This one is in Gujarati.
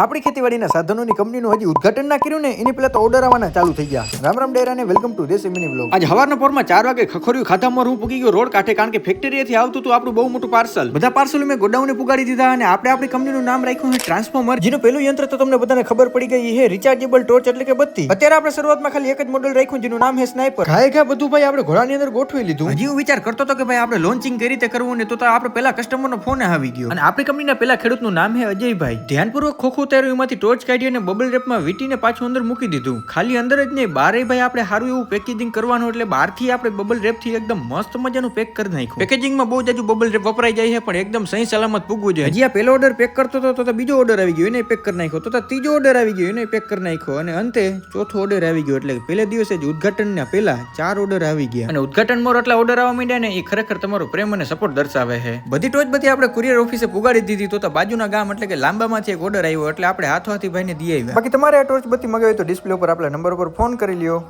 આપણી ખેતીવાડીના સાધનોની કંપનીનું હજી ઉદઘાટન ના કર્યું ને એની પહેલા તો ઓર્ડર આવવાના ચાલુ થઈ ગયા. રામ રામ ડેરા ને વેલકમ ટુ દેશ મિની બ્લોગ આજ હવારના પોરમાં ચાર વાગે ખખોર્યું ખાધામાં હું પૂગી ગયો. રોડ કાંઠે કારણ કે ફેક્ટરીએથી આવતું હતું આપણું બહુ મોટું પાર્સલ બધા પાર્સલ મેં ગોડાઉને પુગાડી દીધા અને આપણે આપણી કંપનીનું નામ રાખ્યું છે ટ્રાન્સફોર્મર જેનું પેલું યંત્ર તો તમને બધાને ખબર પડી ગઈ છે રિચાર્જેબલ ટોર્ચ એટલે કે બત્તી. અત્યારે આપણે શરૂઆતમાં ખાલી એક જ મોડેલ રાખ્યું જેનું નામ છે સ્નાઈપર ઘાય ઘા બધું ભાઈ આપણે ઘોડાની અંદર ગોઠવી લીધું. હજી હું વિચાર કરતો હતો કે ભાઈ આપણે લોન્ચિંગ કઈ રીતે કરવું ને તો આપણે પહેલા કસ્ટમરનો ફોન આવી ગયો. અને આપણી કંપનીના પેલા ખેડૂતનું નામ છે અજયભાઈ. ધ્યાનપૂર્વક ખોખું ઉતાર્યું, એમાંથી ટોર્ચ કાઢી અને બબલ રેપમાં વીટીને પાછું અંદર મૂકી દીધું. ખાલી અંદર જ નહીં બારે ભાઈ આપણે સારું એવું પેકેજિંગ કરવાનું એટલે બહારથી આપણે બબલ રેપથી એકદમ મસ્ત મજાનું પેક કરી નાખ્યું. પેકેજિંગમાં બહુ જાજુ બબલ રેપ વપરાઈ જાય છે, પણ એકદમ સહી સલામત પૂગવું જોઈએ. હજી આ પહેલો ઓર્ડર પેક કરતો હતો, તો બીજો ઓર્ડર આવી ગયો, એને પેક કરી નાખ્યો. તો ત્રીજો ઓર્ડર આવી ગયો, એને પેક કરી નાખ્યો. અને અંતે ચોથો ઓર્ડર આવી ગયો, એટલે પહેલે દિવસે જ ઉદઘાટનના પહેલા ચાર ઓર્ડર આવી ગયા. અને ઉદઘાટન મોર એટલા ઓર્ડર આવવા માંડ્યા ને, એ ખરેખર તમારો પ્રેમ અને સપોર્ટ દર્શાવે છે. બધી ટોચ બધી આપણે કુરિયર ઓફિસે પુગાડી દીધી, તો તો બાજુના ગામ એટલે કે લાંબામાંથી એક ઓર્ડર આવ્યો એટલે આપણે હાથો હાથી ભાઈને દઈ આવ્યા. બાકી તમારે આ ટોર્ચ બધી મગાવી તો ડિસ્પ્લે ઉપર આપણા નંબર ઉપર ફોન કરી લ્યો.